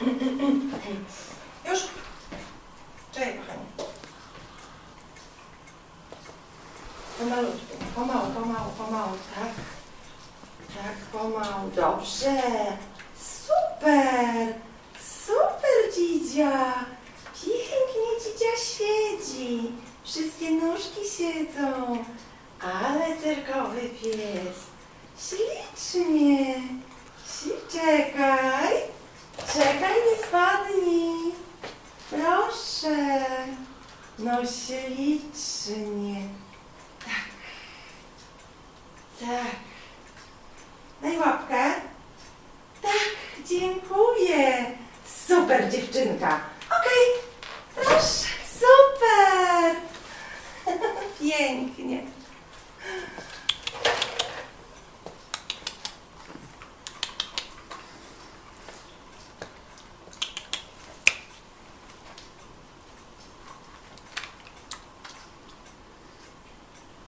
Już? Czekaj, kochanie. Pomalutku, pomału, pomału, pomału, tak? Tak, pomału, dobrze. Super, super dzidzia. Pięknie dzidzia siedzi. Wszystkie nóżki siedzą. Ale cyrkowy pies. Ślicznie. Śli- No ślicznie. Tak. Tak. Daj łapkę. Tak, dziękuję. Super dziewczynka. Okej, okay. proszę, super. Pięknie.